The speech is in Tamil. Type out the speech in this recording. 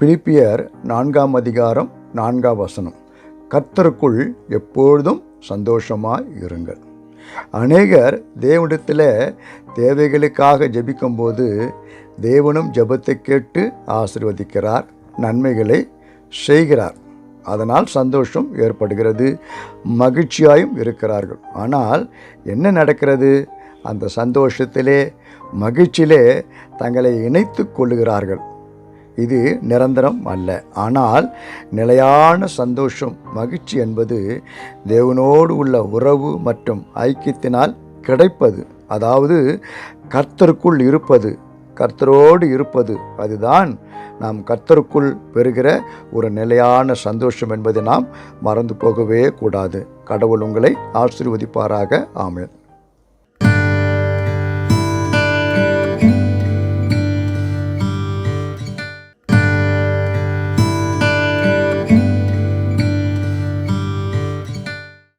பிலிப்பியர் நான்காம் அதிகாரம் நான்காம் வசனம். கர்த்தருக்குள் எப்பொழுதும் சந்தோஷமாக இருங்கள். அநேகர் தேவனிடத்தில் தேவைகளுக்காக ஜெபிக்கும்போது தேவனும் ஜபத்தை கேட்டு ஆசிர்வதிக்கிறார் நன்மைகளை செய்கிறார். அதனால் சந்தோஷம் ஏற்படுகிறது மகிழ்ச்சியாயும் இருக்கிறார்கள். ஆனால் என்ன நடக்கிறது? அந்த சந்தோஷத்திலே மகிழ்ச்சியிலே தங்களை இணைத்து கொள்ளுகிறார்கள். இது நிரந்தரம் அல்ல. ஆனால் நிலையான சந்தோஷம் மகிழ்ச்சி என்பது தேவனோடு உள்ள உறவு மற்றும் ஐக்கியத்தினால் கிடைப்பது. அதாவது கர்த்தருக்குள் இருப்பது கர்த்தரோடு இருப்பது. அதுதான் நாம் கர்த்தருக்குள் பெறுகிற ஒரு நிலையான சந்தோஷம் என்பதை நாம் மறந்து போகவே கூடாது. கடவுள் உங்களை ஆசீர்வதிப்பாராக. ஆமேன்.